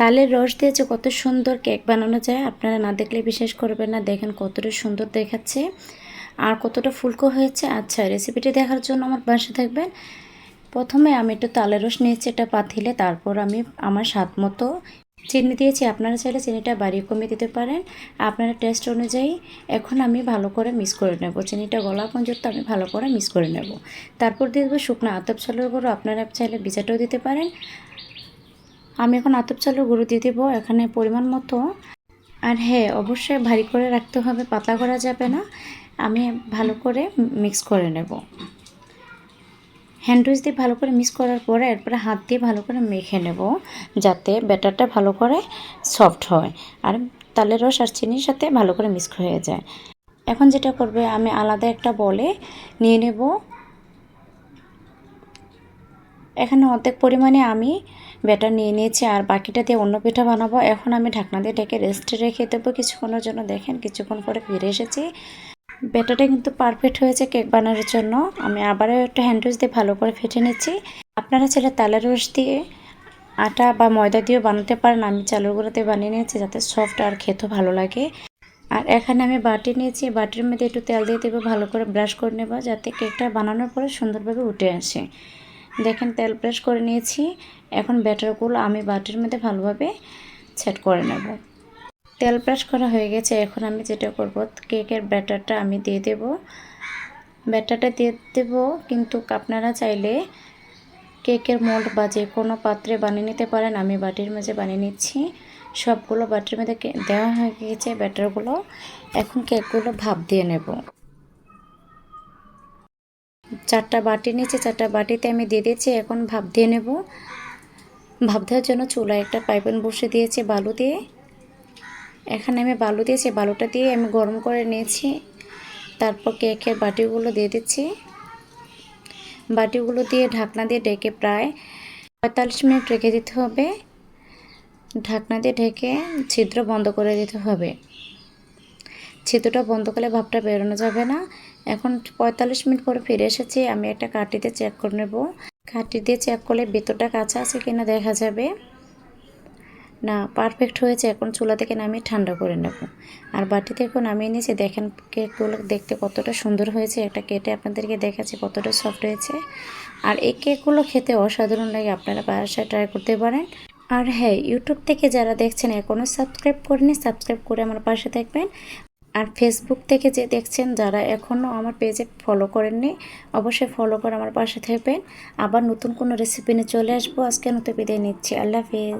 তালের রস দিয়ে যে কত সুন্দর কেক বানানো যায়, আপনারা না দেখলে বিশ্বাস করবেন না। দেখেন কতটা সুন্দর দেখাচ্ছে আর কতটা ফুলকো হয়েছে। আচ্ছা রেসিপিটি দেখার জন্য আমার বাসা থাকবেন। প্রথমে আমি একটু তালের রস নিয়েছি একটা পাতিলে, তারপর আমি আমার স্বাদ মতো চিনি দিয়েছি। আপনারা চাইলে চিনিটা বাড়িয়ে কমিয়ে দিতে পারেন। আপনারা টেস্ট অনুযায়ী এখন আমি ভালো করে মিক্স করে নেব। চিনিটা গলা পর্যন্ত আমি ভালো করে মিক্স করে নেব। তারপর দিয়ে দেবো শুকনো আতপ চালের গুঁড়ো। আপনারা চাইলে বিজাটাও দিতে পারেন। আমি এখন আতপ চালের গুঁড়ো দিয়ে দেবো এখানে পরিমাণ মতো। আর হ্যাঁ অবশ্যই ভারী করে রাখতে হবে পাতলা করা যাবে না। আমি ভালো করে মিক্স করে নেব। হ্যান্ড উইচ দিয়ে ভালো করে মিক্স করার পরে এরপরে হাত দিয়ে ভালো করে মেখে নেব, যাতে ব্যাটারটা ভালো করে সফট হয়। আর তালের রস আর চিনির সাথে ভালো করে মিক্স হয়ে যায়। এখন যেটা করবে, আমি আলাদা একটা বলে নিয়ে নেব। এখানে অর্ধেক পরিমাণে আমি ব্যাটার নিয়ে নিয়েছি আর বাকিটা দিয়ে অন্য পিঠা বানাবো। এখন আমি ঢাকনা দিয়ে ঢেকে রেস্টে রেখে দেবো কিছুক্ষণের জন্য। দেখেন কিছুক্ষণ পরে ফিরে এসেছি। ব্যাটারটা কিন্তু পারফেক্ট হয়েছে কেক বানানোর জন্য। আমি আবারও একটা হ্যান্ডউইচ দিয়ে ভালো করে ফেটে নিচ্ছি। আপনারা ছেলে তালের রস দিয়ে আটা বা ময়দা দিয়েও বানাতে পারেন। আমি চালের গুঁড়োতে বানিয়ে নিয়েছি যাতে সফট আর খেতেও ভালো লাগে। আর এখানে আমি বাটি নিয়েছি। বাটির মধ্যে একটু তেল দিয়ে দেবো, ভালো করে ব্রাশ করে নেব যাতে কেকটা বানানোর পরে সুন্দরভাবে উঠে আসে। দেখেন, তেল ব্রাশ করে নিয়েছি। এখন ব্যাটারগুলো আমি বাটির মধ্যে ভালোভাবে সেট করে নেব। তেল ব্রাশ করা হয়ে গেছে। এখন আমি যেটা করব কেকের ব্যাটারটা আমি দিয়ে দেব। ব্যাটারটা দিয়ে দেব, কিন্তু আপনারা চাইলে কেকের মোল্ড বা যে কোনো পাত্রে বানিয়ে নিতে পারেন। আমি বাটির মাঝে বানিয়ে নিচ্ছি। সবগুলো বাটির মধ্যে দেওয়া হয়ে গেছে ব্যাটারগুলো। এখন কেকগুলো ভাপ দিয়ে নেব। চারটা বাটি নিচে চারটা বাটিতে আমি দিয়ে দিয়েছি, এখন ভাপ দিয়ে নেব। ভাপ দেওয়ার জন্য চুলায় একটা পাইপেন বসে দিয়েছি বালু দিয়ে। এখানে আমি বালু দিয়েছি, বালুটা দিয়ে আমি গরম করে নিয়েছি। তারপর কেকের বাটিগুলো দিয়ে দিচ্ছি। বাটিগুলো দিয়ে ঢাকনা দিয়ে ডেকে প্রায় পঁয়তাল্লিশ মিনিট রেখে দিতে হবে। ঢাকনা দিয়ে ঢেকে ছিদ্র বন্ধ করে দিতে হবে। ছিদ্রটা বন্ধ করলে ভাবটা বেরোনো যাবে না। এখন পঁয়তাল্লিশ মিনিট পরে ফিরে এসেছি, আমি একটা কাঠিতে চেক করে নেব। কাঠি দিয়ে চেক করলে ভেতরটা কাঁচা আছে কিনা দেখা যাবে। না পারফেক্ট হয়েছে, এখন চুলা থেকে নামিয়ে ঠান্ডা করে নেব। আর বাটিতে এখন নামিয়ে নিয়েছি, দেখেন কেকগুলো দেখতে কতটা সুন্দর হয়েছে, একটা কেটে আপনাদেরকে দেখাচ্ছি কতটা সফট হয়েছে। আর এই কেকগুলো খেতে অসাধারণ লাগে, আপনারা বাসায় ট্রাই করতে পারেন। আর হ্যাঁ ইউটিউব থেকে যারা দেখছেন এখনও সাবস্ক্রাইব করেনি সাবস্ক্রাইব করে আমার পাশে থাকবেন। আর ফেসবুক থেকে যে দেখছেন যারা এখনও আমার পেজে ফলো করেননি, অবশ্যই ফলো করে আমার পাশে থাকবেন। আবার নতুন কোনো রেসিপি নিয়ে চলে আসব। আজকে নতুন বিদায় নিচ্ছি। আল্লাহ হাফিজ।